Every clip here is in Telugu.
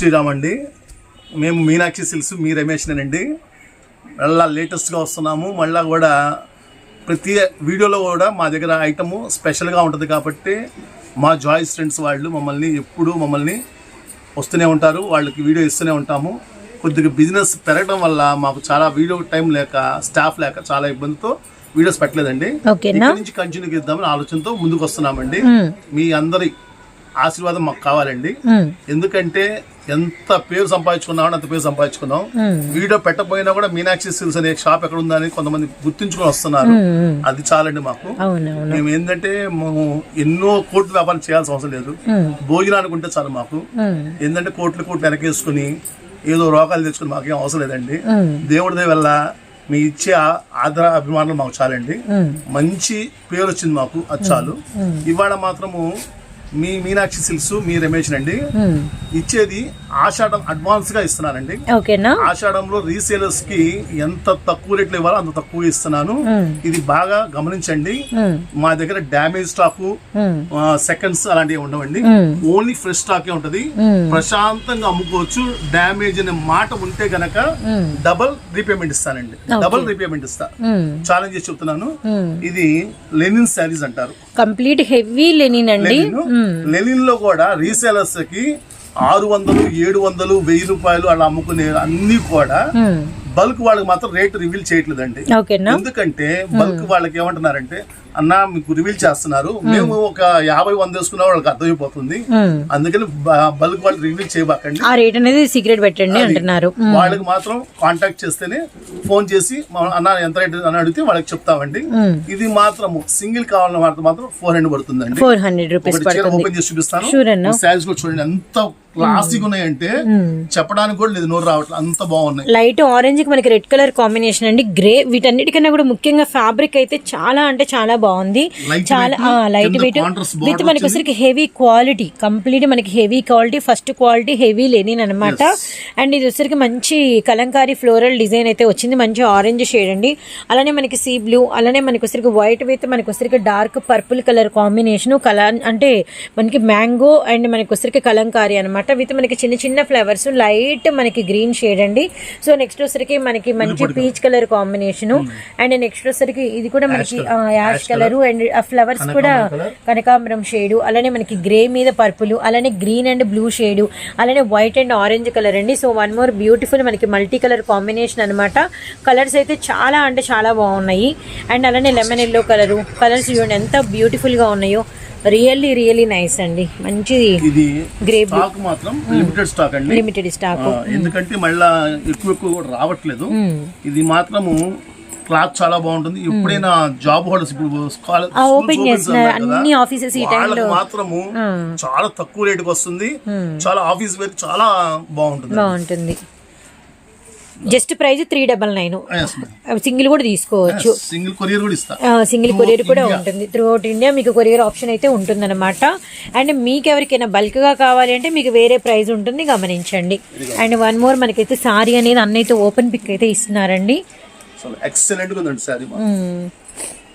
శ్రీరామ్ అండి మేము మీనాక్షి సిల్స్ మీ రమేష్నేనండి. మళ్ళా లేటెస్ట్గా వస్తున్నాము. మళ్ళా కూడా ప్రతి వీడియోలో కూడా మా దగ్గర ఐటము స్పెషల్గా ఉంటుంది కాబట్టి మా జాయిస్ ఫ్రెండ్స్ వాళ్ళు మమ్మల్ని ఎప్పుడూ మమ్మల్ని వస్తూనే ఉంటారు. వాళ్ళకి వీడియో ఇస్తూనే ఉంటాము. కొద్దిగా బిజినెస్ పెరగడం వల్ల మాకు చాలా వీడియో టైం లేక స్టాఫ్ లేక చాలా ఇబ్బందితో వీడియోస్ పెట్టలేదండి. నుంచి కంటిన్యూ చేద్దామని ఆలోచనతో ముందుకు వస్తున్నామండి. మీ అందరి ఆశీర్వాదం మాకు కావాలండి. ఎందుకంటే ఎంత పేరు సంపాదించుకున్నామో అంత పేరు సంపాదించుకున్నాం. వీడియో పెట్టకపోయినా కూడా మీనాక్షి సిల్స్ అనే షాప్ ఎక్కడ ఉందని కొంతమంది గుర్తించుకొని వస్తున్నారు. అది చాలండి మాకు. మేము ఏంటంటే మేము ఎన్నో కోట్లు వ్యాపారం చేయాల్సిన అవసరం లేదు. భోజనానికి ఉంటే చాలు మాకు. ఏంటంటే కోట్లు కోట్లు వెనకేసుకుని ఏదో రోగాలు తెచ్చుకుని మాకేం అవసరం లేదండి. దేవుడి వల్ల మీ ఇచ్చే ఆదర అభిమానులు మాకు చాలండి. మంచి పేరు వచ్చింది మాకు అది చాలు. ఇవాళ మాత్రము మీ మీనాక్షి సిల్స్ మీ రమేష్ అండి. ఇచ్చేది ఆషాఢం అడ్వాన్స్గా ఇస్తున్నానండి ఆషాఢంలో రీసేలర్స్కి ఎంత తక్కువ రేట్లు ఇవ్వాలో అంత తక్కువ ఇస్తున్నాను. ఇది బాగా గమనించండి. మా దగ్గర డ్యామేజ్ స్టాక్. సెకండ్స్ అలాంటివి ఉండవండి. ఓన్లీ ఫ్రెష్ స్టాకే ఉంటది. ప్రశాంతంగా అమ్ముకోవచ్చు డ్యామేజ్ అనే మాట ఉంటే గనక. డబల్ రీపేమెంట్ ఇస్తానండి డబల్ రీపేమెంట్ ఇస్తా. ఛాలెంజ్ చేసి చెప్తున్నాను. ఇది లెనిన్ శారీస్ అంటారు కంప్లీట్ హెవీ లెనిన్ అండి లెనిన్లో కూడా రీసేలర్స్కి ఆరు వందలు ఏడు వందలు వెయ్యి రూపాయలు అలా అమ్ముకునే అన్ని కూడా. బల్క్ వాళ్ళకి మాత్రం రేట్ రివీల్ చేయట్లేదండి. ఎందుకంటే బల్క్ వాళ్ళకి ఏమంటున్నారంటే అన్న మీకు రివీల్ చేస్తున్నారు. మేము ఒక యాభై వంద వేసుకున్న వాళ్ళకి అర్థమైపోతుంది. అందుకని బల్క్ వాళ్ళు రివీల్ చేయబాకండి. ఆ రేట్ అనేది సీక్రెట్ పెట్టండి అంటున్నారు. వాళ్ళకి మాత్రం కాంటాక్ట్ చేస్తేనే ఫోన్ చేసి అన్న ఎంత రేట్? అని అడిగితే వాళ్ళకి చెప్తామండి. ఇది మాత్రము సింగిల్ కావాలన్న వాటితో మాత్రం ఫోర్ హండ్రెడ్ పడుతుందండి. ఫోర్ హండ్రెడ్ రూపీస్ ఓపెన్ చేసి చూపిస్తాను. శారీస్ కూడా చూడండి ఎంత క్లాసిక్ ఉన్నాయంటే చెప్పడానికి కూడా లేదు నోరు రావట్లేదు అంత బాగున్నాయి. లైట్ ఆరెంజ్కి మనకి రెడ్ కలర్ కాంబినేషన్ అండి. గ్రే వీటన్నిటికన్నా కూడా ముఖ్యంగా ఫ్యాబ్రిక్ అయితే చాలా అంటే చాలా బాగుంది. చాలా లైట్ వెయిట్ విత్ మనకి వచ్చరికి హెవీ క్వాలిటీ కంప్లీట్ మనకి heavy quality first quality heavy linen అనమాట అండ్ ఇది వచ్చరికి మంచి కలంకారీ ఫ్లోరల్ డిజైన్ అయితే వచ్చింది. మంచి ఆరెంజ్ షేడ్ అండి. అలానే మనకి సీ బ్లూ అలానే మనకి వచ్చరికి వైట్ విత్ మనకి వచ్చరికి dark purple colour combination colour అంటే మనకి మ్యాంగో అండ్ మనకి వచ్చరికి కలంకారీ అనమాట విత్ మనకి చిన్న చిన్న ఫ్లవర్స్ లైట్ మనకి గ్రీన్ షేడ్ అండి. సో నెక్స్ట్ వచ్చరికి మనకి మంచి peach colour combination and next వచ్చరికి ఇది కూడా మనకి యాష్ కలర్ అండ్ ఆ ఫ్లవర్స్ కూడా కనకాంబరం షేడ్ అలానే మనకి గ్రే మీద పర్పుల్ అలానే గ్రీన్ అండ్ బ్లూ షేడ్ అలానే వైట్ అండ్ ఆరెంజ్ కలర్ అండి. సో వన్ మోర్ బ్యూటిఫుల్ మనకి మల్టీ కలర్ కాంబినేషన్ అనమాట కలర్స్ అయితే చాలా అంటే చాలా బాగున్నాయి. అండ్ అలానే లెమన్ ఎల్లో కలరు కలర్స్ చూడండి ఎంత బ్యూటిఫుల్గా ఉన్నాయో. రియల్లీ రియల్లీ నైస్ అండి. మంచి ఇది గ్రే బ్లూ స్టాక్ మాత్రం లిమిటెడ్ స్టాక్ అండి. లిమిటెడ్ స్టాక్ ఎందుకంటే మళ్ళా ఎక్కువ ఎక్కువ కూడా రావట్లేదు. ఇది మాత్రము క్లాత్ చాలా బాగుంటుంది. ఎప్పుడైనా జాబ్ హోల్డర్స్ ఇప్పుడు. అన్నారు కదా, అన్ని offices ఈ వాళ్ళకి మాత్రము చాలా తక్కువ రేటుకి వస్తుంది. చాలా ఆఫీస్ వేర్ చాలా బాగుంటుంది. బాగుంటుంది. Just price three double nine. Single కూడా తీసుకోవచ్చు. సింగిల్ కొరియర్ కూడా ఇస్తా. సింగిల్ కొరియర్ కూడా ఉంటుంది. త్రూ అవుట్ ఇండియా మీకు కొరియర్ ఆప్షన్ అయితే ఉంటుందన్నమాట. అండ్ మీకు ఎవరికైనా బల్క్గా కావాలి అంటే మీకు వేరే ప్రైస్ ఉంటుంది గమనించండి. అండ్ వన్ మోర్ మనకైతే సారీ అనేది అన్నైతే ఓపెన్ పిక్ అయితే ఇస్తున్నారండి. ఎక్సలెంట్గా ఉందండి శారీ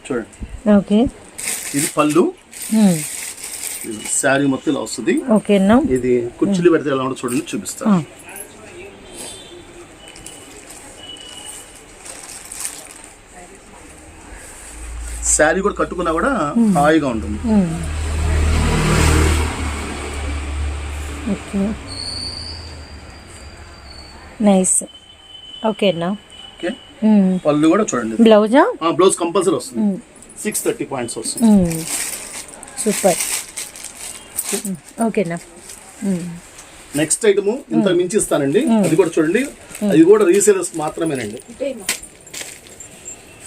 చూడండి. ఓకే ఇది పళ్ళు. శారీ మొత్తం ఇలా వస్తుంది. ఓకేనా ఇది కుర్చీలు పెడితే ఎలా ఉంటుందో చూడండి చూపిస్తాను శారీ కూడా కట్టుకున్నా కూడా హాయిగా ఉంటుంది. ఓకే. నైస్ ఓకేనా ఓకే. పళ్ళు కూడా చూడండి. బ్లౌజా బ్లౌజ్ కంపల్సరీ వస్తుంది. సిక్స్ థర్టీ పాయింట్స్ వస్తుంది. సూపర్ ఓకేనా నెక్స్ట్ ఐటమ్ ఇంత మించి ఇస్తానండి. అది కూడా చూడండి. అది కూడా రీసేలర్స్ మాత్రమేనండి.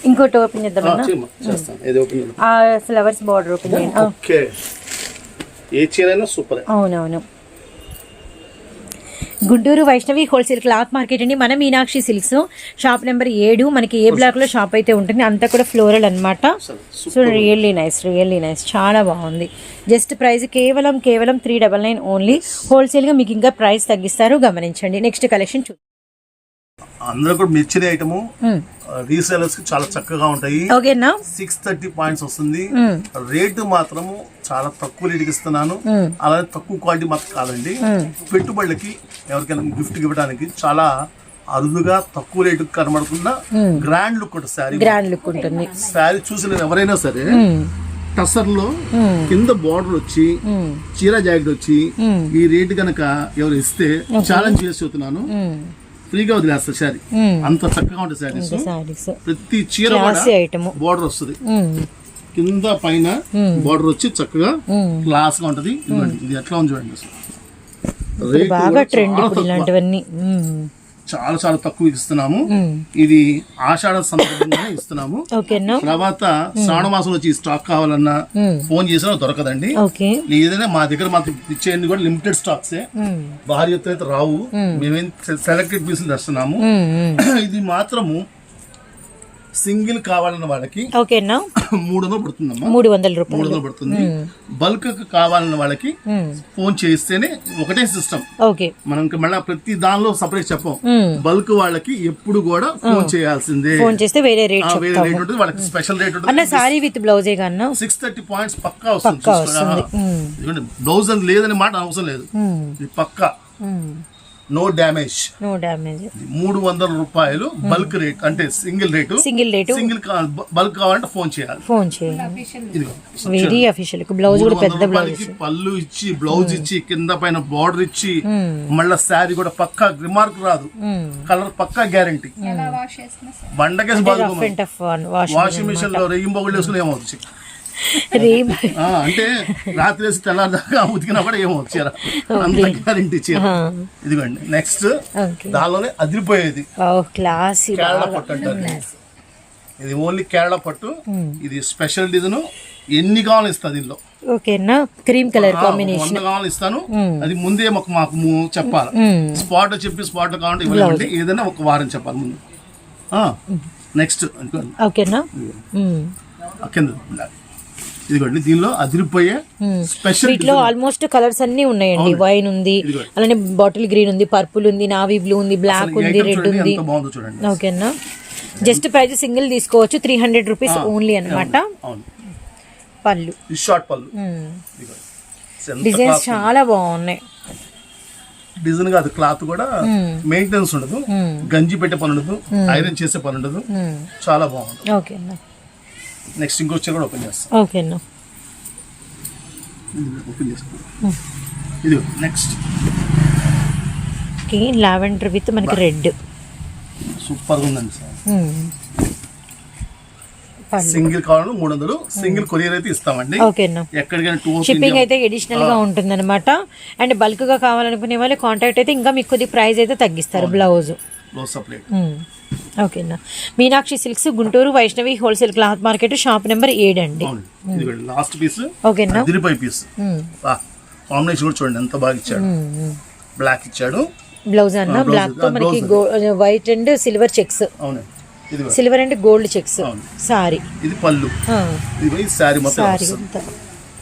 ఇంకోటి ఓపెన్ చేద్దాం. ఆ ఫ్లవర్స్ బార్డర్ ఓపెన్ ఏ సూపర్ అవునవును. Guntur Vaishnavi wholesale cloth market అండి. మన మీనాక్షి సిల్క్స్ షాప్ నెంబర్ ఏడు. మనకి ఏ బ్లాక్లో షాప్ అయితే ఉంటుంది అంతా కూడా ఫ్లోరల్ అన్నమాట. So really nice really nice చాలా బాగుంది. జస్ట్ ప్రైస్ కేవలం కేవలం త్రీ డబల్ నైన్ ఓన్లీ హోల్సేల్గా మీకు ఇంకా ప్రైస్ తగ్గిస్తారు. గమనించండి. నెక్స్ట్ కలెక్షన్ చూ అందరూ కూడా మెచ్చిన ఐటము రీసేలర్స్కి చాలా చక్కగా ఉంటాయి. ఓకేనా సిక్స్ థర్టీ పాయింట్స్ వస్తుంది. రేటు మాత్రము చాలా తక్కువ రేటుకి ఇస్తున్నాను. అలానే తక్కువ క్వాలిటీ మాత్రం కాదండి. పెట్టుబడులకి ఎవరికైనా గిఫ్ట్ ఇవ్వడానికి చాలా అరుదుగా తక్కువ రేటుకి కనబడుతున్న గ్రాండ్ లుక్ ఉంటుంది శారీ గ్రాండ్ లుక్ ఉంటుంది. శారీ చూసిన ఎవరైనా సరే టసర్లో కింద బార్డర్ వచ్చి చీర జాకెట్ వచ్చి ఈ రేటు గనక ఎవరు ఇస్తే ఛాలెంజ్ చేసి చెబుతున్నాను ఫ్రీగా వదిలేస్తా శారీ. అంత చక్కగా ఉంటుంది శారీస్. ప్రతి చీర బార్డర్ వస్తుంది. కింద పైన బార్డర్ వచ్చి చక్కగా క్లాస్గా ఉంటది. ఇది ఎట్లా ఉంది చూడండి బాగా ట్రెండ్. ఇలాంటివన్నీ. చాలా చాలా తక్కువ ఇస్తున్నాము. ఇది ఆషాఢ సందర్భంగానే ఇస్తున్నాము. తర్వాత శ్రావణ మాసం వచ్చి స్టాక్ కావాలన్నా ఫోన్ చేసినా దొరకదండి. ఏదైనా మా దగ్గర మాకు ఇచ్చేయండి కూడా లిమిటెడ్ స్టాక్స్ భారీ ఎత్తున అయితే రావు. మేమేం. సెలెక్టెడ్ పీసులు తెస్తున్నాము ఇది మాత్రము సింగిల్ కావాలన్న వాళ్ళకి ఓకేనా? మూడు వందలు పడుతుందమ్మా. మూడు వందల మూడు రూపాయలు. వందలు పడుతుంది. బల్క్ కావాలన్న వాళ్ళకి ఫోన్ చేస్తేనే ఒకటే సిస్టమ్. ఓకే. మనం మళ్ళీ ప్రతి దానిలో సపరేట్ చెప్పం. బల్క్ వాళ్ళకి ఎప్పుడు కూడా ఫోన్ చేయాల్సిందే. ఫోన్ చేస్తే వేరే రేట్ వేరే రేట్ ఉంటుంది వాళ్ళకి స్పెషల్ రేట్ అన్న ఉంటుంది సారీ విత్ బ్లౌజే కన్నా సిక్స్ థర్టీ పాయింట్స్ పక్కా వస్తుంది బ్లౌజ్ అని లేదని మాట అవసరం లేదు. ఇది పక్కా. నో డ్యామేజ్ నో డ్యామేజ్ మూడు వందల రూపాయలు బల్క్ రేట్ అంటే single rate single rate single bulk కావాలంటే ఫోన్ చేయాలి. ఫోన్ చేయండి ఇదిగో వెరీ అఫీషియల్ బ్లౌజ్ కూడా పెద్ద బ్లౌజ్ పళ్ళు ఇచ్చి బ్లౌజ్ ఇచ్చి కింద పైన బార్డర్ ఇచ్చి మళ్ళా శారీ కూడా పక్కా రిమార్క్ రాదు. కలర్ పక్కా గ్యారంటీ బండకేసి బాగుంది వాషింగ్ మిషన్లో రెయ్యి బొగులు వేసుకుని ఏమవుతుంది? అంటే రాత్రి వేసి తెల్లారిదాకా ఉతికినా కూడా ఏమవుతుంది చీర. అంత గ్యారంటీ చీర. ఇదిగోండి నెక్స్ట్ దానిలోనే అదిరిపోయేది. కేరళ పట్టు అంటారు. ఇది ఓన్లీ కేరళ పట్టు. ఇది స్పెషల్ డిజైన్. ఎన్ని కావాలో ఇస్తా దీనిలో? ఓకేనా క్రీమ్ కలర్ కాంబినేషన్. కావాలి ఇస్తాను. అది ముందే మాకు మాకు చెప్పాలి. స్పాట్ చెప్పి స్పాట్ కావాలంటే ఇవ్వలేమండి. ఏదైనా ఒక వారం చెప్పాలి ముందు. నెక్స్ట్ ఓకేనా. కింద ఇదిగోండి దీనిలో అదిరిపోయే స్పెషల్ వీటిలో ఆల్మోస్ట్ కలర్స్ అన్ని ఉన్నాయండి వైన్ ఉంది అలానే బాటిల్ గ్రీన్ ఉంది పర్పుల్ ఉంది నావీ బ్లూ ఉంది బ్లాక్ ఉంది రెడ్ ఉంది. ఓకేనా జస్ట్ ప్రైస్ సింగిల్ తీసుకోవచ్చు త్రీ హండ్రెడ్ రూపీస్ ఓన్లీ అన్నమాట. అవును. పళ్ళు. షార్ట్ పళ్ళు. డిజైన్స్ చాలా బాగున్నాయి. డిజైన్ కాదు క్లాత్ కూడా మెయింటెనెన్స్ ఉండదు. గంజి పెట్టే పని ఉండదు. ఐరన్ చేసే పని ఉండదు. చాలా బాగుంటుంది ఓకేనా నెక్స్ట్ ఇంకో చీర కూడా ఓపెన్ చేస్తాం. ఓకేనా ఓపెన్ చేస్తాం. ఇది నెక్స్ట్ ఓకే లావెండర్ విత్ మనకి రెడ్ సూపర్గా ఉందండి సార్. సింగిల్ కావాలని మూడు వందలు సింగిల్ కొరియర్ అయితే ఇస్తామండి. ఎక్కడికైనా టూ షిప్పింగ్ అయితే ఎడిషనల్గా ఉంటుంది అనమాట అండ్ బల్క్గా కావాలనుకునే వాళ్ళు కాంటాక్ట్ అయితే ఇంకా మీకు కొద్ది ప్రైస్ అయితే తగ్గిస్తారు బ్లౌజ్ లో సప్లై ఓకేనా Meenakshi silks Guntur Vaishnavi wholesale cloth market shop number ఏడు అండి. లాస్ట్ పీస్ ఓకేనా అదిరిపై పీస్. కాంబినేషన్ కూడా చూడండి ఎంత బాగా ఇచ్చాడు. బ్లాక్ ఇచ్చాడు. బ్లౌజ్ అన్న? బ్లాక్తో మనకి. వైట్ అండ్ సిల్వర్ చెక్స్ అవును. Silver and gold checks. Sari ఇది పళ్ళు. ఇది శారీ మొత్తం sari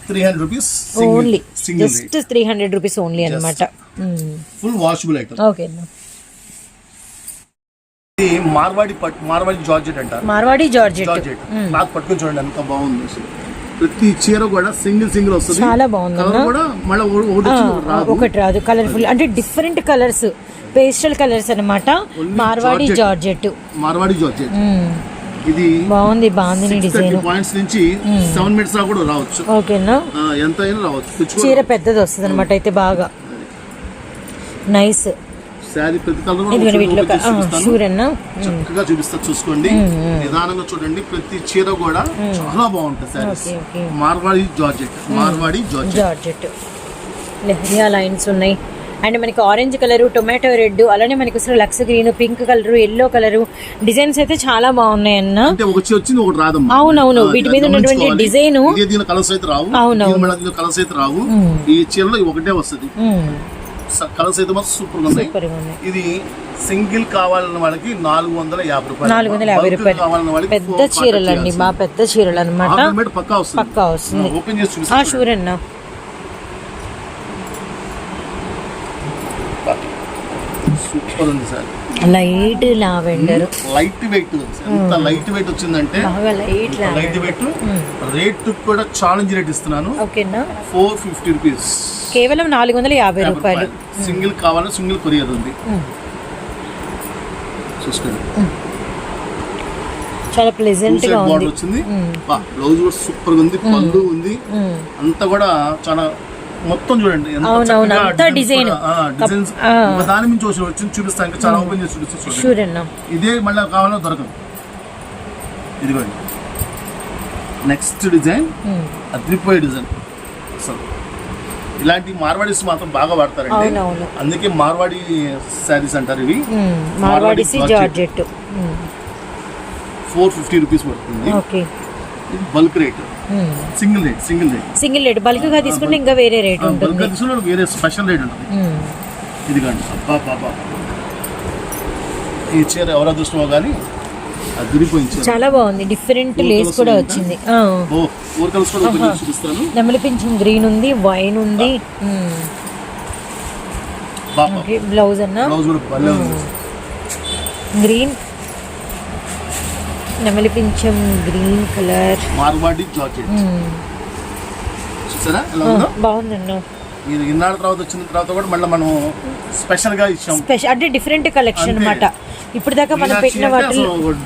three hundred rupees only just three hundred rupees only అనమాట ఫుల్ వాషబుల్ ఐటమ్ ఓకేనా ఇది మార్వాడి పట్టు మార్వాడి జార్జెట్ అంటారు. మార్వాడి జార్జెట్. జార్జెట్. నాకు పట్టుకొని చూడండి ఎంత బాగుంది అసలు. ప్రతి చీర కూడా సింగిల్ సింగిల్ వస్తుంది. చాలా బాగుంది కూడా మళ్ళీ ఒకటి రాదు. కలర్ఫుల్ అంటే డిఫరెంట్ కలర్స్ పేస్టల్ కలర్స్ అన్నమాట. మార్వాడి జార్జెట్. మార్వాడి జార్జెట్. ఇది బాగుంది బాగుంది డిజైన్. పాయింట్స్ నుంచి సెవెన్ దాకా కూడా రావచ్చు. ఓకేనా ఎంత అయినా రావచ్చు. చీర పెద్దది వస్తుంది అనమాట అయితే బాగా. నైస్ శారీ ప్రతి కలర్ చూపిస్తాను. చక్కగా చూపిస్తా చూసుకోండి. నిదానంగా చూడండి ప్రతి చీర కూడా చాలా బాగుంటుంది saris. Marwadi georgette Marwadi georgette. Georgette. Leheriya lines ఉన్నాయి. అండ్ మనకి ఆరెంజ్ కలర్ టొమాటో రెడ్ అలానే మనకి అసలు Lux green pink colour yellow colour. Designs అయితే చాలా బాగున్నాయి అన్న. అవునవును వీటి మీద ఉన్నటువంటి. డిజైన్. కలర్స్ అయితే రావు. అవునవును. కలర్స్ అయితే రావు. ఈ చీరలో ఒకటే వస్తుంది. కలర్స్ అయితే మాత్రం సూపర్ ఉన్నాయి. ఇది సింగిల్ కావాలన్న వాళ్ళకి నాలుగు వందల యాభై రూపాయలు. నాలుగు వందల యాభై రూపాయలు. పెద్ద చీరలు అండి. మా పెద్ద చీరలు అనమాట పక్కా వస్తుంది. ఓపెన్ చేసి ఆ అన్న సూపర్ ఉంది sir. Light lavender light weight ఎంత లైట్ వెయిట్ వచ్చిందంటే లైట్ లైట్ వెయిట్ రేట్ కూడా ఛాలెంజ్ రేట్ ఇస్తున్నాను. ఓకేనా ఫోర్ ఫిఫ్టీ రూపీస్ కేవలం నాలుగు వందల యాభై రూపాయలు. సింగిల్ కావాలని సింగిల్ కొరియర్ ఉంది. చూసుకోండి. చాలా ప్లెజెంట్గా ఉంది. వచ్చింది. బ్లౌజ్ కూడా సూపర్ ఉంది పళ్ళు ఉంది. అంతా కూడా చాలా మొత్తం చూడండి. ఒక దాని నుంచి వచ్చి చూపిస్తాను చాలా ఓపెన్ చేసి చూపిస్తాను చూడండి. ఇదే మళ్ళీ కావాలో దొరకదు. ఇదిగోండి. నెక్స్ట్ డిజైన్ అద్రిపోయే డిజైన్. అసలు ఇలాంటి మార్వాడీస్ మాత్రం బాగా వాడతారండి. అందుకే మార్వాడి శారీస్ అంటారు ఇవి. మార్వాడి ఫోర్ ఫిఫ్టీ రూపీస్ పడుతుంది. ఇది bulk rate. Single rate single rate. Single rate. బల్క్గా తీసుకుంటే ఇంకా వేరే రేట్ బల్క్ తీసుకున్న వేరే స్పెషల్ రేట్ ఉంటుంది. మ్మ్. ఇదిగోండి అబ్బా బాబా ఈ చీర ఎవరు అదృష్టమో కానీ చాలా బాగుంది. డిఫరెంట్ లేస్ కూడా? వచ్చింది. ఓ ఫోర్ కలర్స్ కూడా open చేసి చూపిస్తాను. నెమలి పింఛం గ్రీన్ ఉంది వైన్ ఉంది. బ్లౌజ్ అన్న? గ్రీన్ నెమలి పింఛం గ్రీన్ కలర్. మార్వాడి జాకెట్. చూసారా? ఎలా ఉందో? బాగుందన్న ఇది ఇన్నాళ్ళ తర్వాత వచ్చిన తర్వాత కూడా మళ్ళీ మనం స్పెషల్గా ఇచ్చాం. స్పెషల్ అంటే డిఫరెంట్ కలెక్షన్. అన్నమాట. ఇప్పుడు దాకా మనం పెట్టిన ఒక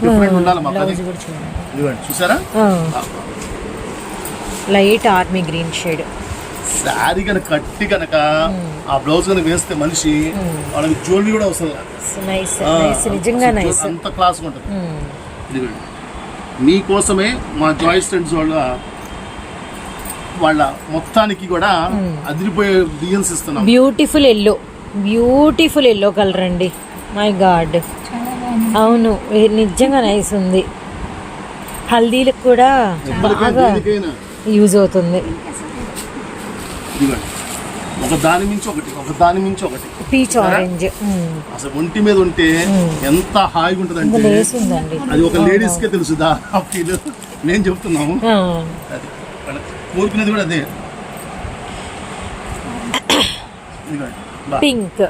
different ఉండాలి మాకు చూడండి. ఇదిగోండి చూసారా? Light army green shade. Sari కనుక కట్టి కనుక ఆ బ్లౌజ్ కనుక వేస్తే మనిషి వాళ్ళకి జ్యువెలరీ కూడా అవసరం. నైస్ నిజంగా నైస్ అంత క్లాస్ ఉంటుంది. ఇదిగోండి మీకోసమే మా జాయిస్ ఫ్రెండ్స్ వాళ్ళ వాళ్ళ మొత్తానికి కూడా అదిరిపోయే డిజైన్స్ ఇస్తున్నాం. Beautiful yellow beautiful yellow colour అండి. మై గాడ్ అవును నిజంగా నైస్ ఉంది. హల్దీలకు కూడా బాగా యూజ్ అవుతుంది. ఒక దాని మించి ఒకటి ఒక దాని మించి ఒకటి. పీచ్ ఆరెంజ్ అసలు ఒంటి మీద ఉంటే ఎంత హాయిగా లేస్ ఉందండి. అది ఒక లేడీస్ కే తెలుసు దా ఆ ఫీల్. నేను చెప్తున్నాము అది కోరుకునేది కూడా అదే. పింక్.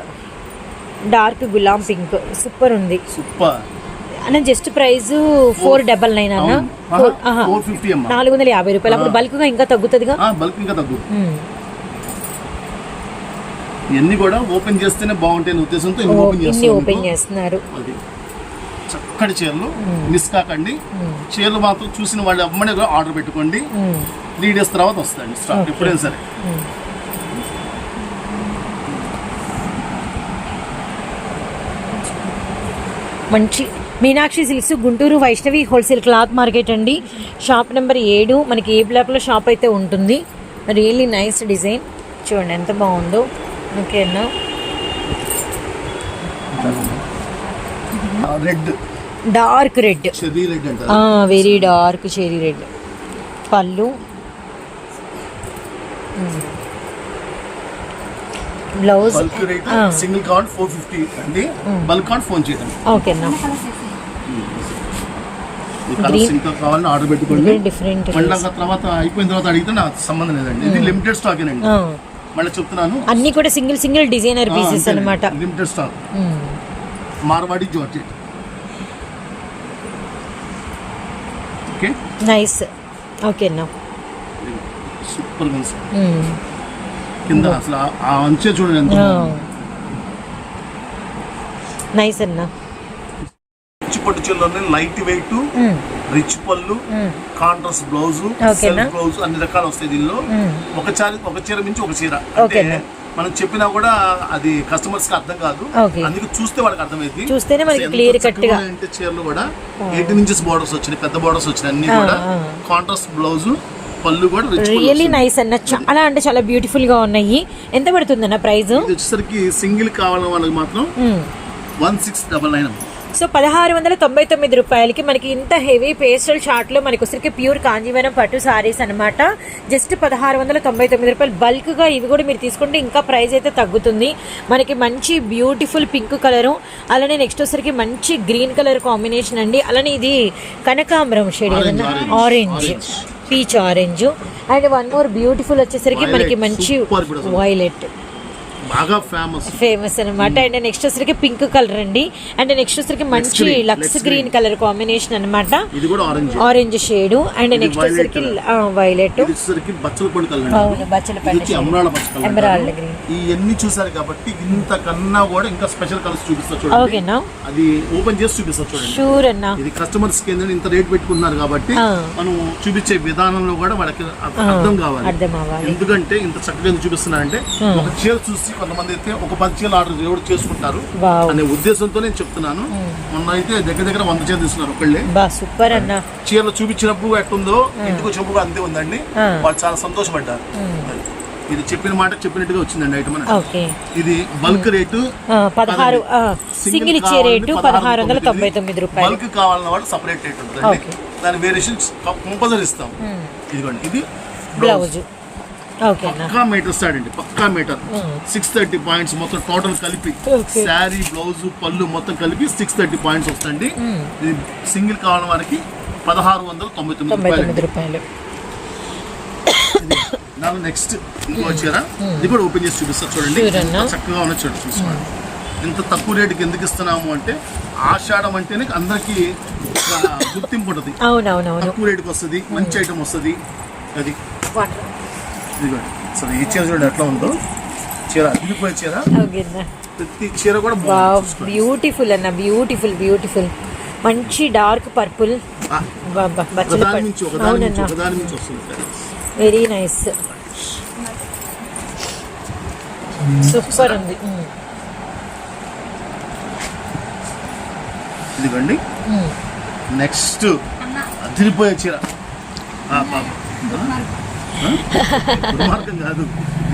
డార్క్ గులాం పింక్. సూపర్ ఉంది. సూపర్. అన్న just price four double nine అన్న. నాలుగు వందల యాభై రూపాయలు. అప్పుడు బల్క్గా ఇంకా తగ్గుతుందిగా? బల్క్ ఇంకా తగ్గు. మ్మ్. ఇవన్నీ కూడా ఓపెన్ చేస్తేనే బాగుంటాయి ఉద్దేశంతో ఇన్ని ఓపెన్ ఇన్ని చేస్తాం ఓపెన్ చేస్తున్నారు. అది. చక్కటి చీరలు మిస్ కాకండి. చీరలు మాత్రం చూసిన వాళ్ళు అమ్మని ఆర్డర్ పెట్టుకోండి. త్రీ డేస్ తర్వాత వస్తాయండి స్టాక్ ఎప్పుడైనా సరే. మంచి Meenakshi silks Guntur Vaishnavi wholesale cloth market అండి. షాప్ నెంబర్ ఏడు. మనకి ఏ బ్లాక్లో షాప్ అయితే ఉంటుంది. Really nice design. చూడండి ఎంత బాగుందో. ఓకేనా red. Dark red. Red very dark cherry red. పళ్ళు. Blouse. Single card four fifty అండి. బల్క్ కార్డ్ ఫోన్ చేయండి ఓకేనా? కావాలని ఆర్డర్ పెట్టుకోండి. డిఫరెంట్ తర్వాత అయిపోయిన తర్వాత అడిగితే నాకు సంబంధం లేదండి. ఇది లిమిటెడ్ స్టాక్ అండి మళ్ళీ చెప్తున్నాను. అన్ని కూడా సింగిల్ సింగిల్ డిజైనర్ పీసెస్ అన్నమాట. Limited stock Marwadi georgette. Okay? Nice. ఓకేనా సూపర్గా కింద అసలు ఆ- అంచే చూడండి ఎంత. నైస్ అన్న. పట్టు చీరలోనే లైట్ వెయిట్. రిచ్ పళ్ళు కాంట్రాస్ట్ బ్లౌజ్? సెల్ఫ్ బ్లౌజ్ అన్ని రకాలు వస్తాయి దీనిలో. ఒక చీర ఒక చీర మించి ఒక చీర. అంటే? మనం చెప్పినా కూడా అది కస్టమర్స్కి అర్థం కాదు. అందుకే చూస్తే వాళ్ళకి అర్థమైంది చూస్తేనే మనకి చక్కగా cut గా. ఉన్నాయంటే చీరలు కూడా ఎయిటీన్ ఇంచెస్ బార్డర్స్ వచ్చినాయి పెద్ద బార్డర్స్ వచ్చినాయి అన్ని కూడా. కాంట్రాస్ట్ బ్లౌజ్ పళ్ళు కూడా రియల్లీ. నైస్ అన్న. చాలా అంటే చాలా బ్యూటిఫుల్గా ఉన్నాయి. ఎంత పడుతుందన్న ప్రైస్ ఇది వచ్చేసరికి సింగిల్ కావాలని వాళ్ళకి మాత్రం one six double nine. So పదహారు వందల తొంభై తొమ్మిది రూపాయలకి మనకి ఇంత హెవీ పేస్టల్ షార్ట్లో మనకి వచ్చరికి ప్యూర్ కాంజీవరం పట్టు సారీస్ అన్నమాట. జస్ట్ పదహారు వందల తొంభై తొమ్మిది రూపాయలు. బల్క్గా ఇవి కూడా మీరు తీసుకుంటే ఇంకా ప్రైస్ అయితే తగ్గుతుంది. మనకి మంచి బ్యూటిఫుల్ పింక్ కలరు అలానే నెక్స్ట్ వచ్చరికి మంచి గ్రీన్ కలర్ కాంబినేషన్ అండి. అలానే ఇది కనకాంబరం షేడ్ ఏదన్నా? Orange. Peach orange. And one more beautiful వచ్చేసరికి మనకి మంచి. వైలెట్ బాగా ఫేమస్ ఫేమస్ అనమాట అండ్ నెక్స్ట్ వచ్చరికి పింక్ కలర్ అండి. అండ్ నెక్స్ట్ వచ్చరికి మంచి లక్స్ గ్రీన్ కలర్ కాంబినేషన్ అనమాట ఇది కూడా orange orange shade and next వచ్చరికి. వైలెట్ ఇది వచ్చేసరికి బచ్చల పొడి కలర్ అవును బచ్చల ఇది పండు వచ్చి ఎమరాల్డ్ Emerald అంటారు. green. ఇవన్నీ చూసారు కాబట్టి ఇంతకన్నా కూడా ఇంకా స్పెషల్ కలర్స్ చూపిస్తా చూడండి. ఓకేనా అది ఓపెన్ చేసి చూపిస్తా చూడండి. షూర్ అన్న. ఇది కస్టమర్స్కి ఇంత రేట్ పెట్టుకుంటున్నారు కాబట్టి. మనం చూపించే విధానంలో కూడా వాళ్ళకి అర్థ- కావాలి. అర్థం అవ్వాలి. ఎందుకంటే ఇంత చక్కగా ఎందుకు చూపిస్తున్నారంటే ఒక చీర చూసి కొంతమంది అయితే ఒక పది చీరలు ఆర్డర్ ఎవరు చేసుకుంటారు. అనే ఉద్దేశంతో నేను చెప్తున్నాను. మొన్న అయితే దగ్గర దగ్గర వంద చీర తీసుకున్నారు ఒకళ్ళే. బా సూపర్ అన్న. చీరలు చూపించినప్పుడు ఎట్టుందో ఇంటికి వచ్చినప్పుడు అంతే ఉందండి. వాళ్ళు చాలా సంతోషపడ్డారు. ఇది చెప్పిన మాట చెప్పినట్టుగా వచ్చిందండి ఐటమ్ ఇది బల్క్ రేటు పదహారు సింగిల్ ఇచ్చే రేటు పదహారు వందల తొంభై తొమ్మిది రూపాయలు బల్క్ కావాలన్న వాళ్ళు సపరేట్ రేట్ ఉంటుందండి. ఓకే. దాని వేరియేషన్ కంపల్సరీ ఇస్తాం. ఇదిగోండి ఇది బ్లౌజ్ పక్కా మీటర్ స్టార్ట్ అండి పక్కా మీటర్. సిక్స్ థర్టీ పాయింట్స్ మొత్తం టోటల్ కలిపి. శారీ బ్లౌజ్ పళ్ళు మొత్తం కలిపి సిక్స్ థర్టీ పాయింట్స్ వస్తుంది ఇది సింగిల్ కావాలని వారికి పదహారు వందల తొంభై తొమ్మిది రూపాయలు. నాకు నెక్స్ట్ వచ్చారా ఇది కూడా ఓపెన్ చేసి చూపిస్తా చూడండి. చక్కగా ఉన్న చూడండి చూసుకోండి. ఇంత తక్కువ రేటుకి ఎందుకు ఇస్తున్నాము అంటే ఆషాఢం అంటేనే అందరికీ గుర్తింపు ఉంటుంది. తక్కువ రేటుకి వస్తుంది మంచి ఐటమ్ వస్తుంది. అది. ఇదిగోండి సరే ఈ చీర చూడండి ఎట్లా ఉందో. చీర అదిరిపోయే చీర. ఓకేనా ప్రతి చీర కూడా. బ్యూటిఫుల్ అన్న బ్యూటిఫుల్ బ్యూటిఫుల్ మంచి dark purple very nice super ఉంది. ఇదిగోండి. నెక్స్ట్ అదిరిపోయే చీర? దుర్మార్గం కాదు.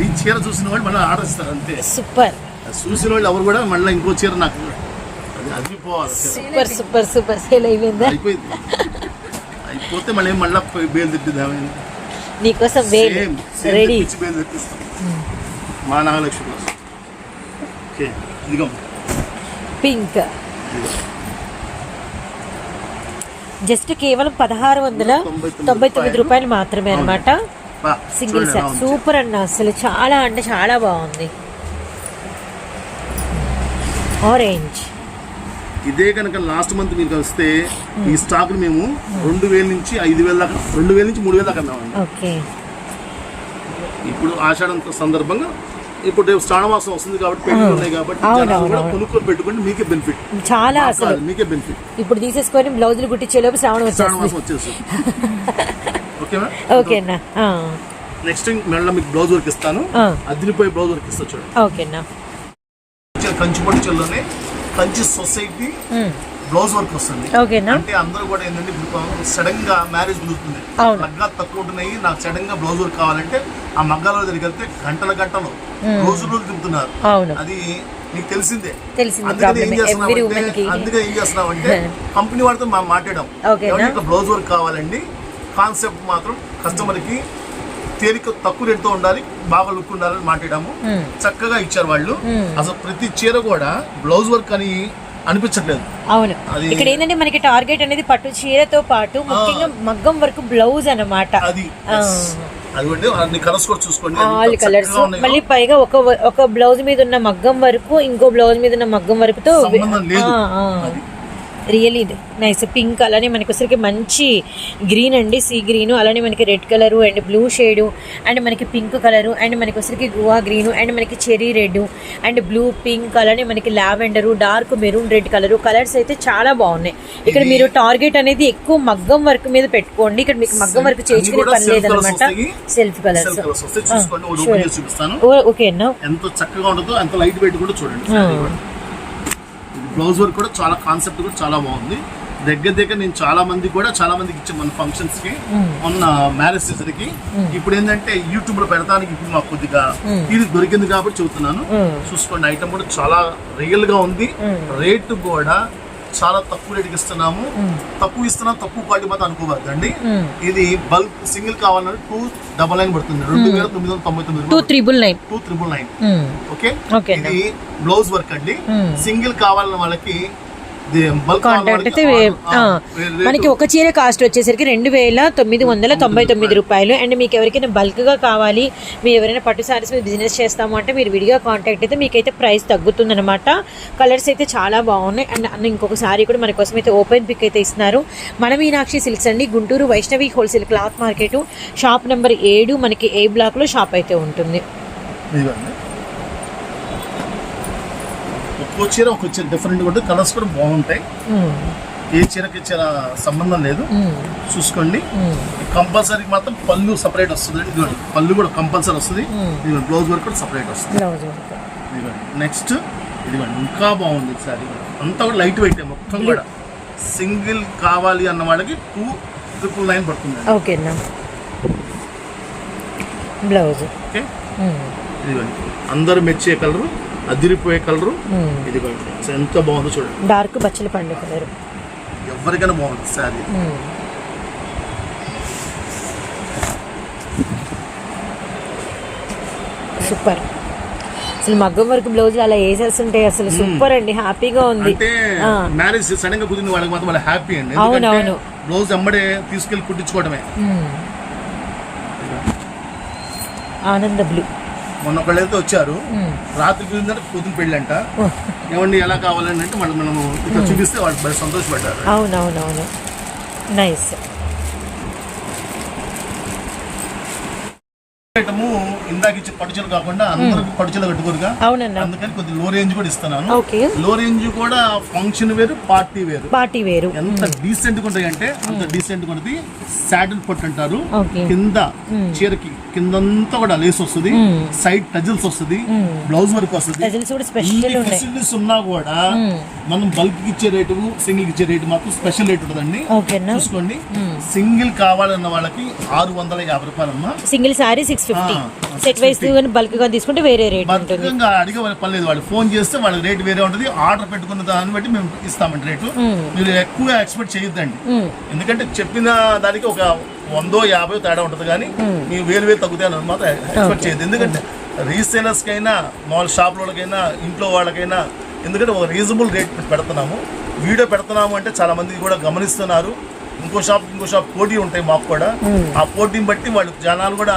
ఈ చీర చూసిన వాళ్ళు మళ్ళీ ఆర్డర్ ఇస్తారు అంతే. సూపర్. చూసిన వాళ్ళు ఎవరు కూడా మళ్ళీ ఇంకో చీర నాకు అది అదిరిపోవాలి చీర. Super super super. సేల్ అయిపోయిందా? అయిపోయింది. అయిపోతే మళ్ళీ మళ్ళీ బేలు తిట్టిద్దామని నీకోసం రెడీ బేలు తెప్పిస్తాం. మా నాగలక్ష్మి కోసం. ఓకే ఇదిగో. పింక్. జస్ట్ కేవలం పదహారు వందల తొంభై తొమ్మిది రూపాయలు. మాత్రమే అనమాట సింగిల్. సూపర్ అన్న అసలు చాలా అంటే చాలా బాగుంది. ఆరెంజ్ ఇదే కనుక లాస్ట్ మంత్ మీరు కలిస్తే ఈ స్టాక్ మేము రెండు వేల నుంచి ఐదు వేల దాకా రెండు వేల నుంచి మూడు వేల దాకా అమ్మామండి. ఓకే. ఇప్పుడు ఆషాఢం సందర్భంగా ఇప్పుడు రేపు శ్రావణ మాసం వస్తుంది కాబట్టి పెళ్ళి ఉన్నాయి కాబట్టి. కొనుక్కొని పెట్టుకుంటే మీకే బెనిఫిట్ చాలా అసలు. మీకే బెనిఫిట్ ఇప్పుడు తీసేసుకొని బ్లౌజులు కుట్టించేలోపు శ్రావణం శ్రావణ వచ్చేస్తుంది. మాసం వచ్చేస్తుంది. ఓకేనా? నెక్స్ట్ మెల్ల మీకు బ్లౌజ్ వర్క్ ఇస్తాను. అదిరిపోయి బ్లౌజ్ వర్క్ ఇస్తా చూడండి ఓకేనా కంచిపొడి చెల్లోనే కంచి సొసైటీ బ్లౌజ్ వర్క్ వస్తుంది. అంటే అందరూ కూడా ఏంటంటే ఇప్పుడు సడన్గా మ్యారేజ్ కుదురుతుంది. మగ్గాలు తక్కువ ఉంటున్నాయి నాకు సడన్గా బ్లౌజ్ వర్క్ కావాలంటే ఆ మగ్గాల దగ్గరికి వెళ్తే గంటల గంటలు రోజు రోజు అవును. అది నీకు తెలిసిందే. అందుకని ఏం ప్రాబ్లమ్ ఎవ్రీ చేస్తున్నామంటే ఉమెన్కి. అందుకే ఏం చేస్తున్నామంటే కంపెనీ వాడితో మనం మాట్లాడాం. ఓకేనా? ఏమంటే ఇట్లా బ్లౌజ్ వర్క్ కావాలండి కాన్సెప్ట్ మాత్రం కస్టమర్కి తేలిక తక్కువ రేటుతో ఉండాలి బాగా లుక్ ఉండాలని మాట్లాడాము. చక్కగా ఇచ్చారు వాళ్ళు. అసలు ప్రతి చీర కూడా బ్లౌజ్ వర్క్ అని అనిపించట్లేదు. అవును. ఇక్కడ ఏంటంటే మనకి టార్గెట్ అనేది పట్టు చీరతో పాటు ముఖ్యంగా మగ్గం వరకు బ్లౌజ్ అన్నమాట. అది. అన్ని కలర్స్ కూడా చూసుకోండి. ఆల్. మళ్ళీ పైగా ఒక ఒక బ్లౌజ్ మీద ఉన్న మగ్గం వరకు ఇంకో బ్లౌజ్ మీద ఉన్న మగ్గం వరకుతో లేదు. రియలీ నైస్ పింక్ అలానే మనకి వచ్చరికి మంచి గ్రీన్ అండి. సీ గ్రీన్ అలానే మనకి red colour and blue shade and మనకి పింక్ కలరు అండ్ మనకి వచ్చరికి గువా గ్రీన్ అండ్ మనకి cherry red and blue pink అలానే మనకి lavender dark maroon red colour colours అయితే చాలా బాగున్నాయి. ఇక్కడ మీరు టార్గెట్ అనేది ఎక్కువ మగ్గం వర్క్ మీద పెట్టుకోండి. ఇక్కడ మీకు మగ్గం వర్క్ కూడా పని లేదనమాట. సెల్ఫ్ కలర్స్ ఓకే ఎంత చక్కగా ఉంటుందో అంత లైట్ చూడండి. బ్లౌజ్ వర్క్ కూడా చాలా కాన్సెప్ట్ కూడా చాలా బాగుంది. దగ్గర దగ్గర నేను చాలా మంది కూడా చాలా మందికి ఇచ్చాను మన ఫంక్షన్స్కి. మొన్న మ్యారేజ్కి. ఇప్పుడు ఏంటంటే యూట్యూబ్లో పెడతానికి ఇప్పుడు మాకు కొద్దిగా ఇది దొరికింది కాబట్టి చెబుతున్నాను. చూసుకోండి ఐటమ్ కూడా చాలా రియల్గా ఉంది. రేట్ కూడా చాలా తక్కువ రేటుకి ఇస్తున్నాము. తక్కువ ఇస్తున్నాం తక్కువ క్వాలిటీ మాత్రం అనుకోవద్దండి. ఇది బల్క్ సింగిల్ కావాలంటే టూ డబల్ నైన్ పడుతుంది. రెండు వేల తొమ్మిది వందల తొంభై తొమ్మిది two triple nine two triple nine okay ఇది బ్లౌజ్ వర్క్ అండి. సింగిల్ కావాలన్న వాళ్ళకి కాంటాక్ట్ అయితే మనకి ఒక చీర కాస్ట్ వచ్చేసరికి రెండు వేల తొమ్మిది వందల తొంభై తొమ్మిది రూపాయలు. అండ్ మీకు ఎవరికైనా బల్క్గా కావాలి మీరు ఎవరైనా పట్టు సారీస్ మీద బిజినెస్ చేస్తాము అంటే మీరు విడిగా కాంటాక్ట్ అయితే మీకైతే ప్రైస్ తగ్గుతుందన్నమాట. కలర్స్ అయితే చాలా బాగున్నాయి. అండ్ అన్న ఇంకొక సారీ కూడా మన కోసం అయితే ఓపెన్ పిక్ అయితే ఇస్తున్నారు. మన మీనాక్షి సిల్క్స్ అండి. Guntur Vaishnavi wholesale cloth market shop number ఏడు మనకి ఏ బ్లాక్లో షాప్ అయితే ఉంటుంది. ఒక్కో చీర ఒక్కో చీర డిఫరెంట్ ఉంటుంది కలర్స్ కూడా బాగుంటాయి. ఏ చీరకి చీర సంబంధం లేదు. చూసుకోండి. కంపల్సరీ మాత్రం పళ్ళు సపరేట్ వస్తుంది ఇదిగోండి పళ్ళు కూడా కంపల్సరీ వస్తుంది. ఇదిగోండి బ్లౌజ్ వర్క్ కూడా సపరేట్ వస్తుంది. ఇదిగోండి నెక్స్ట్ ఇదిగోండి ఇంకా బాగుంది సారీ అంతా కూడా లైట్ వెయిట్ మొత్తం కూడా సింగిల్ కావాలి అన్న వాళ్ళకి టూ ట్రిపుల్ నైన్ పడుతుంది ఓకేనా బ్లౌజ్ ఓకే. ఇదిగోండి అందరూ మెచ్చే కలరు అదిరిపోయే కలరు. ఇదిగోండి ఎంత బాగుందో చూడండి. డార్క్ బచ్చల పండు కలర్. ఎవరికైనా బాగుంటుంది శారీ. సూపర్. అసలు మగ్గం వర్క్ బ్లౌజ్ అలా వేసేస్తుంటాయి అసలు సూపర్ అండి. హ్యాపీగా ఉంది. మ్యారేజ్ సడన్గా కుదిరింది వాళ్ళకి మాత్రం హ్యాపీ అండి. అవును, ఎందుకంటే అవును. బ్లౌజ్ అమ్మడే తీసుకెళ్ళి కుట్టించుకోవడమే. ఆనంద బ్లూ. మొన్న ఒకళ్ళు అయితే వచ్చారు రాత్రి కుదిరిందంటే పొద్దున పెళ్ళి అంట ఏమండి ఎలా కావాలని అంటే మనం మనము ఇక్కడ చూపిస్తే వాళ్ళు బాగా సంతోషపడ్డారు. అవునవునవును. నైస్. ఐటము ఇందాక ఇచ్చే పట్టుచీర కాకుండా అందరికి పట్టుచీర కట్టుకోరుగా. అవునన్నా. అందుకని కొద్ది లో రేంజ్ కూడా ఇస్తున్నాను లో రేంజ్ కూడా ఫంక్షన్ వేరు పార్టీ వేరు. పార్టీ వేరు. ఎంత డీసెంట్గా ఉంటాయి అంటే అంత డీసెంట్గా ఉంటుంది సాటిల్ పట్టు అంటారు. కింద చీరకి కిందంతా కూడా లేస్ వస్తుంది. సైడ్ టజిల్స్ వస్తుంది. బ్లౌజ్ వర్క్ వస్తుంది. ఫెసిలిటీస్ ఉన్నా కూడా మనం బల్క్ ఇచ్చే రేటు సింగిల్ ఇచ్చే రేటు మాత్రం స్పెషల్ రేట్ ఉంటుందండి. చూసుకోండి. సింగిల్ కావాలన్న వాళ్ళకి ఆరు వందల యాభై రూపాయలమ్మా. సింగిల్ సారీ సిక్స్ ఫిఫ్టీ ఆ, సెట్ వైస్ బల్క్గా తీసుకుంటే వేరే రేట్ ఉంటుంది. అడిగే వాళ్ళ వాళ్ళు ఫోన్ చేస్తే వాళ్ళకి రేట్ వేరే ఉంటుంది. ఆర్డర్ పెట్టుకున్న దాన్ని బట్టి మేము ఇస్తామండి రేటు మీరు ఎక్కువ ఎక్స్పెక్ట్ చేయొద్దండి. మ్మ్. ఎందుకంటే చెప్పిన దానికి ఒక వందో యాభై తేడా ఉంటుంది కానీ మీరు వేలు వేలు తగ్గుతాయి అని మాత్రం ఎక్స్పెక్ట్ చేయొద్దు. ఎందుకంటే రీసేలర్స్కైనా మామూలు షాప్ వాళ్ళకైనా ఇంట్లో వాళ్ళకైనా ఎందుకంటే ఒక రీజనబుల్ రేట్ పెడుతున్నాము. వీడియో పెడుతున్నాము అంటే చాలా మంది కూడా గమనిస్తున్నారు. ఇంకో షాప్ ఇంకో షాప్ పోటీ ఉంటాయి మాకు కూడా. ఆ పోటీని బట్టి వాళ్ళు జనాలు కూడా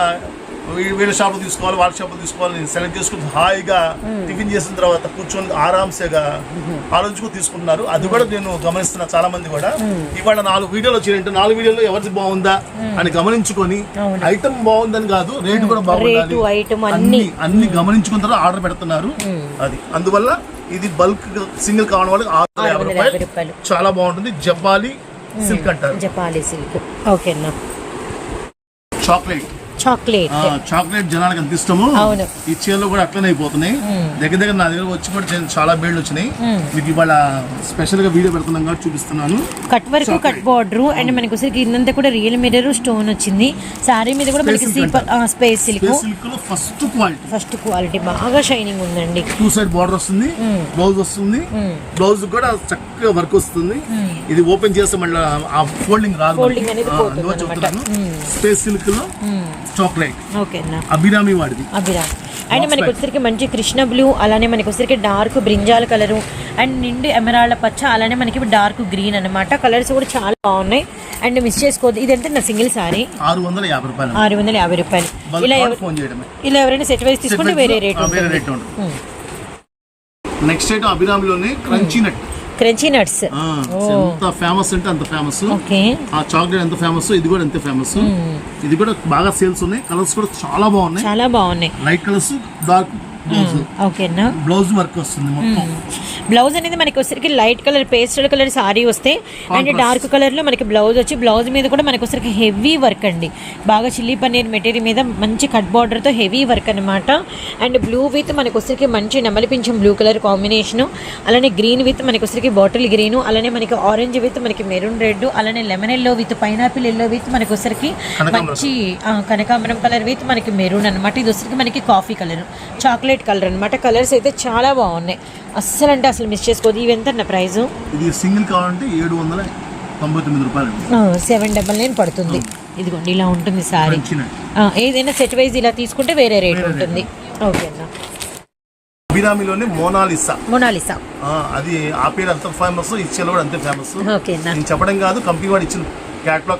వీళ్ళ షాప్ తీసుకోవాలి వాళ్ళ షాప్ తీసుకోవాలి సెలెక్ట్ చేసుకుని హాయిగా టిఫిన్ చేసిన తర్వాత కూర్చొని ఆరాంసేగా ఆలోచించుకుని తీసుకుంటున్నారు. అది కూడా నేను గమనిస్తున్నా చాలా మంది కూడా. ఇవాళ నాలుగు వీడియోలు వచ్చినాయంటే నాలుగు వీడియోలో ఎవరిది బాగుందా అని గమనించుకొని. ఐటమ్ బాగుందని కాదు రేటు కూడా బాగుండాలి. item అన్ని. అన్ని గమనించుకున్న తర్వాత ఆర్డర్ పెడుతున్నారు. అది అందువల్ల ఇది బల్క్ సింగిల్ కావడం వాళ్ళకి ఆరు యాభై రూపాయలు చాలా బాగుంటుంది. జపాలి సిల్క్ అంటారు. జపాలి సిల్క్. ఓకేనా? చాక్లెట్. చాక్లెట్. చాక్లెట్ జనానికి ఎంత ఇష్టమో. ఈ చీరలు కూడా అట్లనే అయిపోతున్నాయి. దగ్గర దగ్గర నా దగ్గర వచ్చి కూడా చాలా బేళ్ళు వచ్చినాయి. మీకు ఇవాళ స్పెషల్గా వీడియో పెడుతున్నాం కాబట్టి చూపిస్తున్నాను. Cut work cut border and మనకి వచ్చేసి కిందంతా కూడా రియల్ మిర్రర్ స్టోన్ వచ్చింది. సారీ మీద కూడా మనకి స్పేస్ సిల్క్ సిల్క్లో ఫస్ట్ క్వాలిటీ ఫస్ట్ క్వాలిటీ బాగా షైనింగ్ ఉందండి. టూ సైడ్ బార్డర్ వస్తుంది. బ్లౌజ్ వస్తుంది. బ్లౌజ్ కూడా చక్కగా వర్క్ వస్తుంది. ఇది ఓపెన్ చేస్తే మళ్ళీ ఆ ఫోల్డింగ్ రాదు. స్పేస్ సిల్క్లో. చాక్లెట్. ఓకేనా అభిరామి వాడిది అభిరామ్. అండ్ మనకి వచ్చేసరికి మంచి కృష్ణ బ్లూ అలానే మనకి వచ్చేసరికి డార్క్ బ్రింజాల్ కలరు అండ్ నిండు ఎమరాళ్ళ పచ్చ అలానే మనకి డార్క్ గ్రీన్ అన్నమాట. కలర్స్ కూడా చాలా బాగున్నాయి. అండ్ మిస్ చేసుకోవద్దు. ఇదంతా నా సింగిల్ సారీ? ఆరు వందల యాభై రూపాయలు. ఆరు వందల యాభై రూపాయలు. ఇలా ఇలా ఎవరైనా సెట్ వైజ్ తీసుకుంటే వేరే రేట్ ఆ, వేరే ఉంటుంది. రేట్ ఉంటుంది. నెక్స్ట్ ఐటమ్ అభిరామిలోనే క్రంచీ నట్. Crunchy nuts. ఎంత ఫేమస్ అంటే అంత ఫేమస్ ఆ చాక్లెట్ ఎంత ఫేమస్ ఇది కూడా ఎంత ఫేమస్ ఇది కూడా బాగా సేల్స్ ఉన్నాయి కలర్స్ కూడా చాలా బాగున్నాయి. చాలా బాగున్నాయి. Light colours dark blouse. ఓకేనా? బ్లౌజ్ వర్క్ వస్తుంది మొత్తం. బ్లౌజ్ అనేది మనకి వచ్చరికి light colour pastel colour sari వస్తే అండ్ డార్క్ కలర్లో మనకి బ్లౌజ్ వచ్చి బ్లౌజ్ మీద కూడా మనకి వచ్చరికి హెవీ వర్క్ అండి. బాగా చిల్లీ పన్నీర్ మెటీరియల్ మీద మంచి కట్ బార్డర్తో హెవీ వర్క్ అనమాట అండ్ బ్లూ విత్ మనకి వచ్చరికి మంచి నెమలిపించం బ్లూ కలర్ కాంబినేషన్. అలానే గ్రీన్ విత్ మనకి వచ్చరికి బాటిల్ గ్రీన్ అలానే మనకి ఆరెంజ్ విత్ మనకి మెరూన్ రెడ్ అలానే lemon yellow with pineapple yellow with మనకి వచ్చరికి. మంచి కనకాంబరం కలర్ విత్ మనకి మెరూన్ అనమాట ఇది వచ్చరికి మనకి కాఫీ కలర్. చాక్లెట్ కలర్ అనమాట కలర్స్ అయితే చాలా బాగున్నాయి. అస్సలు అంటే అసలు మిస్ చేసుకోదు ఇవి ఎంత ప్రైస్ ఇది సింగిల్ కావాలంటే ఏడు వందల తొంభై తొమ్మిది రూపాయలు సెవెన్ డబల్ నైన్ పడుతుంది. ఇదిగోండి ఇలా ఉంటుంది సారీ. ఏదైనా సెట్ వైజ్ ఇలా తీసుకుంటే వేరే రేట్ ఉంటుంది. ఓకే అన్న. అభిరామిలోనే మోనాలిసా. Mona Lisa. ఆ, అది ఆ పేరు అంత ఫేమస్ ఈ చీల కూడా అంతే ఫేమస్. నేను చెప్పడం కాదు కంపెనీ వాడు ఇచ్చిన క్యాటలాగ్.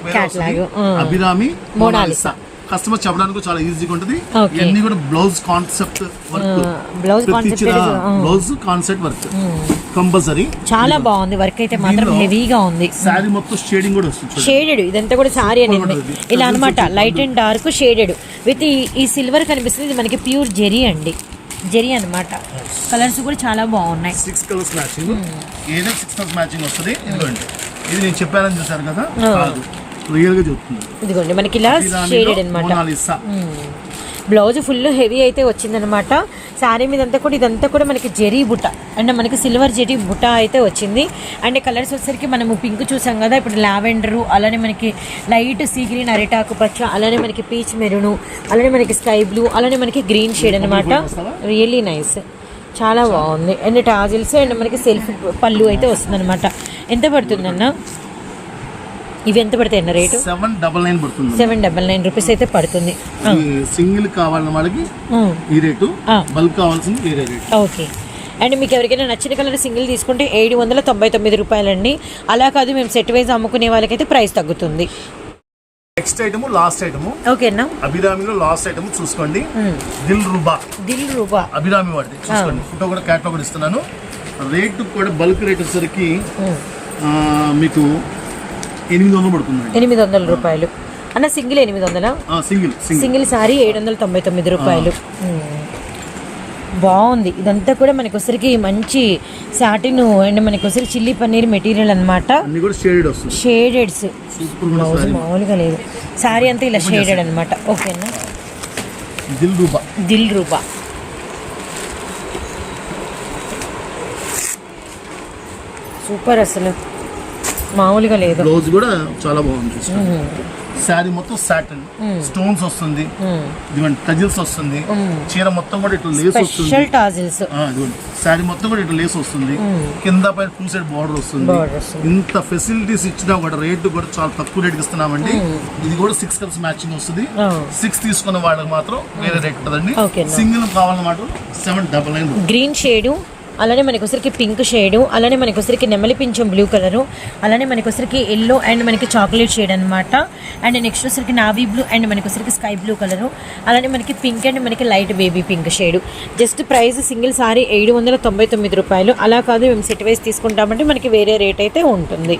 అభిరామి మోనాలిసా. కస్టమర్ చెప్పడానికి చాలా ఈజీగా ఉంటుంది. ఇవన్నీ కూడా బ్లౌజ్ కాన్సెప్ట్ వర్క్ ఆ. బ్లౌజ్ కాన్సెప్ట్ వర్క్ కంపల్సరీ చాలా బాగుంది వర్క్ అయితే మాత్రం హెవీగా ఉంది. శారీ మొత్తం షేడింగ్ కూడా వస్తుంది. షేడెడ్ ఇదంతా కూడా సారీ అనేది. ఇలా అనమాట light and dark shaded with ఈ సిల్వర్ కనిపిస్తుంది ఇది మనకి ప్యూర్ జెరీ అండి. జెరీ అన్నమాట. కలర్స్ కూడా చాలా బాగున్నాయి. సిక్స్ కలర్స్ మ్యాచింగ్ ఏదో సిక్స్ కలర్స్ మ్యాచింగ్ వస్తుంది. ఇది నేను చెప్పానని చూసారు కదా. ఇదిగోండి మనకి ఇలా షేడెడ్ అనమాట బ్లౌజ్ ఫుల్ హెవీ అయితే వచ్చిందనమాట శారీ మీద అంతా కూడా ఇదంతా కూడా మనకి జెరీ బుట్ట అండ్ మనకి సిల్వర్ జెరీ బుట్ట అయితే వచ్చింది. అండ్ కలర్స్ వచ్చేసరికి మనము పింక్ చూసాం కదా ఇప్పుడు లావెండరు అలానే మనకి లైట్ సీ గ్రీన్ అరిటాకు పచ్చ అలానే మనకి పీచ్ మెరూను అలానే మనకి స్కై బ్లూ అలానే మనకి గ్రీన్ షేడ్ అనమాట రియల్లీ నైస్ చాలా బాగుంది. అండ్ టాజిల్స్ అండ్ మనకి సెల్ఫ్ పళ్ళు అయితే వస్తుందన్నమాట. ఎంత పడుతుందన్న? ఇవి ఎంత పడతాయి అన్న రేటు? సెవెన్ డబల్ నైన్ పడుతుంది. సెవెన్ డబల్ నైన్ రూపీస్ అయితే పడుతుంది. సింగిల్ కావాలన్న వాళ్ళకి. ఈ రేటు. బల్క్ కావాల్సింది వేరే రేటు. ఓకే. అండ్ మీకు ఎవరికైనా నచ్చిన కలర్ సింగిల్ తీసుకుంటే ఏడు వందల తొంభై తొమ్మిది రూపాయలండి. అలా కాదు మేము సెట్ వైజ్ అమ్ముకునే వాళ్ళకైతే ప్రైస్ తగ్గుతుంది. నెక్స్ట్ ఐటమ్ లాస్ట్ ఐటమ్ ఓకేనా అభిరామిలో లాస్ట్ ఐటమ్ చూసుకోండి. దిల్ రుబా. దిల్ రూపా అభిరామి వాడిది. చూసుకోండి. ఫోటో కూడా క్యాట్లో కూడా ఇస్తున్నాను. రేటు కూడా బల్క్ రేట్ వచ్చేసరికి మీకు ఎనిమిది వందలు పడుతుందండి ఎనిమిది వందల రూపాయలు. అన్న సింగిల్ ఎనిమిది వందలా సింగిల్ సింగిల్. సారీ ఏడు వందల తొంభై తొమ్మిది రూపాయలు. బాగుంది ఇదంతా కూడా మనకి వచ్చరికి మంచి సాటిన్ అండ్ మనకి వచ్చరికి చిల్లీ పన్నీర్ మెటీరియల్ వస్తుంది. షేడెడ్స్. మామూలుగా లేదు. సారీ అంతా ఇలా షేడెడ్ అనమాట ఓకేనా? Dilruba Dilruba super అసలు. మామూలుగా లేదు. బ్లౌజ్ కూడా చాలా బాగుంది శారీ మొత్తం సాటన్ స్టోన్స్ వస్తుంది. ఇదిగోండి టజిల్స్ వస్తుంది. చీర మొత్తం కూడా ఇట్లా లేస్ వస్తుంది. టాజిల్స్ శారీ మొత్తం కూడా ఇట్లా లేస్ వస్తుంది. కింద పైన టూ సైడ్ బార్డర్ వస్తుంది. ఇంత ఫెసిలిటీస్ ఇచ్చినా కూడా రేటు కూడా చాలా తక్కువ రేట్కి ఇస్తున్నామండి. ఇది కూడా సిక్స్ కలర్స్ మ్యాచింగ్ వస్తుంది. సిక్స్ తీసుకున్న వాళ్ళకి మాత్రం వేరే రేట్ ఉంటుందండి. సింగిల్ కావాలన్నమాట. Seven double nine green shade అలానే మనకి వచ్చరికి పింక్ షేడు అలానే మనకి వచ్చరికి నెమలి పింఛం బ్లూ కలరు అలానే మనకి వచ్చరికి ఎల్లో అండ్ మనకి చాక్లెట్ షేడ్ అనమాట అండ్ నెక్స్ట్ వచ్చరికి నావీ బ్లూ అండ్ మనకి వచ్చరికి స్కై బ్లూ కలరు అలానే మనకి పింక్ అండ్ మనకి light baby pink shade. Just price single sari ఏడు వందల తొంభై తొమ్మిది రూపాయలు. అలా కాదు మేము సెట్ వైజ్ తీసుకుంటామంటే మనకి వేరే రేట్ అయితే ఉంటుంది.